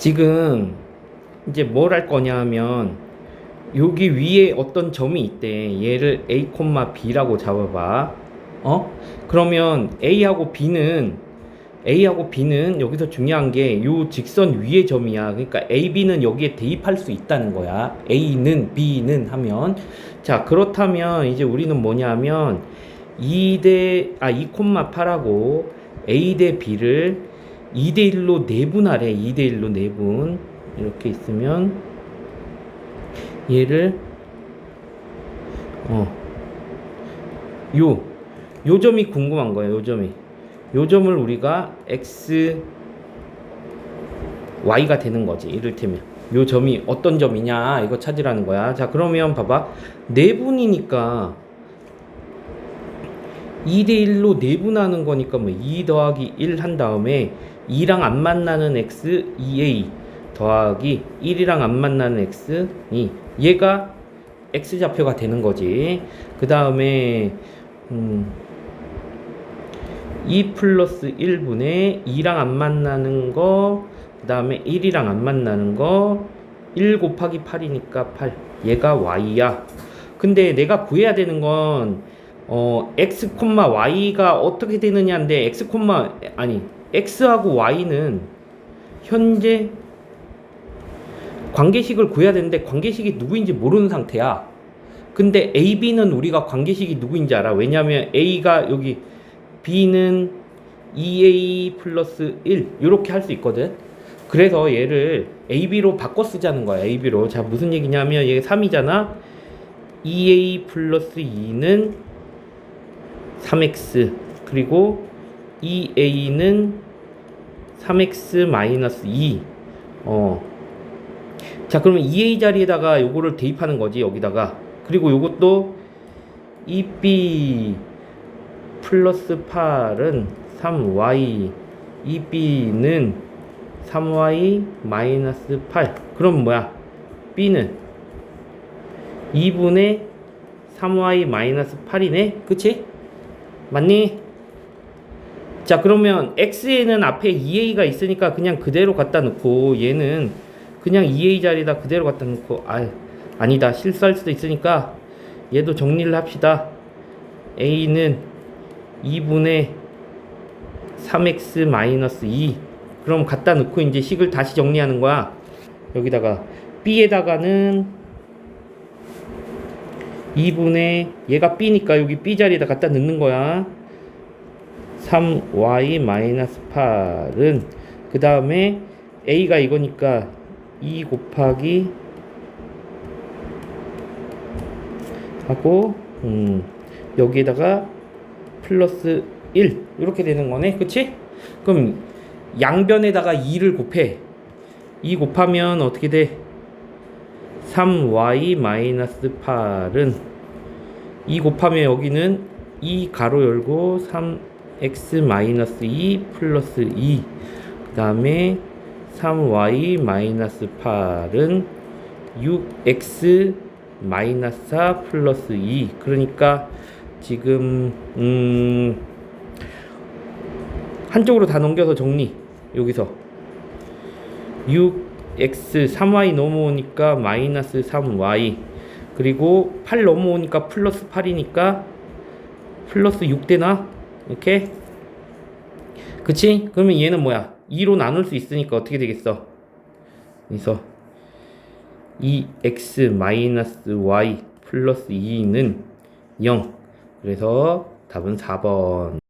지금 이제 뭘 할 거냐 하면 여기 위에 어떤 점이 있대. 얘를 A, B라고 잡아봐. 어? 그러면 A하고 B는 A하고 B는 여기서 중요한 게 요 직선 위의 점이야. 그러니까 A, B는 여기에 대입할 수 있다는 거야. A는 B는 하면 자 그렇다면 이제 우리는 뭐냐면 2대 아 2,8하고 A 대 B를 2대 1로 내분하래. 2대 1로 내분 이렇게 있으면 얘를 어 요, 요 점이 궁금한 거예요. 요 점이. 요 점을 우리가 x y가 되는 거지. 이를테면 요 점이 어떤 점이냐 이거 찾으라는 거야. 자, 그러면 봐봐. 네분이니까 2대 1로 내분하는 거니까 뭐 2 더하기 1 한 다음에 2랑 안 만나는 x 2a 더하기 1이랑 안 만나는 x 2 얘가 x 좌표가 되는 거지. 그 다음에 음, 2 플러스 1분의 2랑 안 만나는 거, 그 다음에 1이랑 안 만나는 거, 1 곱하기 8이니까 8. 얘가 y야. 근데 내가 구해야 되는 건, 어, x, y가 어떻게 되느냐인데, x, 아니, x하고 y는 현재 관계식을 구해야 되는데, 관계식이 누구인지 모르는 상태야. 근데 A, B는 우리가 관계식이 누구인지 알아. 왜냐면 A가 여기 B는 2A 플러스 1 이렇게 할 수 있거든. 그래서 얘를 AB로 바꿔 쓰자는 거야. AB로. 자 무슨 얘기냐면 얘 3이잖아. 2A 플러스 2는 3X 그리고 2A는 3X 마이너스 2. 어. 자 그러면 2A 자리에다가 요거를 대입하는 거지 여기다가 그리고 요것도 2B 플러스 8은 3y 2b는 3y 마이너스 8 그럼 뭐야 b는 2분의 3y 마이너스 8이네 그치? 맞니? 자 그러면 x에는 앞에 2a가 있으니까 그냥 그대로 갖다 놓고 얘는 그냥 2a 자리에다 그대로 갖다 놓고 아 아니다. 실수할 수도 있으니까 얘도 정리를 합시다. A는 2분의 3x 마이너스 2 그럼 갖다 놓고 이제 식을 다시 정리하는 거야. 여기다가 b에다가는 2분의 얘가 b니까 여기 b 자리에다 갖다 넣는 거야 3y 마이너스 8은 그 다음에 a가 이거니까 2 곱하기 하고 음, 여기에다가 플러스 1 이렇게 되는 거네 그치? 그럼 양변에다가 2를 곱해 2 곱하면 어떻게 돼? 3y 마이너스 8은 2 곱하면 여기는 2 가로 열고 3x 마이너스 2 플러스 2 그 다음에 3y 마이너스 8은 6x 마이너스 4 플러스 2 그러니까 지금 음 한쪽으로 다 넘겨서 정리. 여기서. 6x 3y 넘어오니까 마이너스 3y 그리고 8 넘어오니까 플러스 8이니까 플러스 6 되나 이렇게 그치? 그러면 얘는 뭐야? 2로 나눌 수 있으니까 어떻게 되겠어? 그래서 2x 마이너스 y 플러스 2는 0 그래서 답은 4번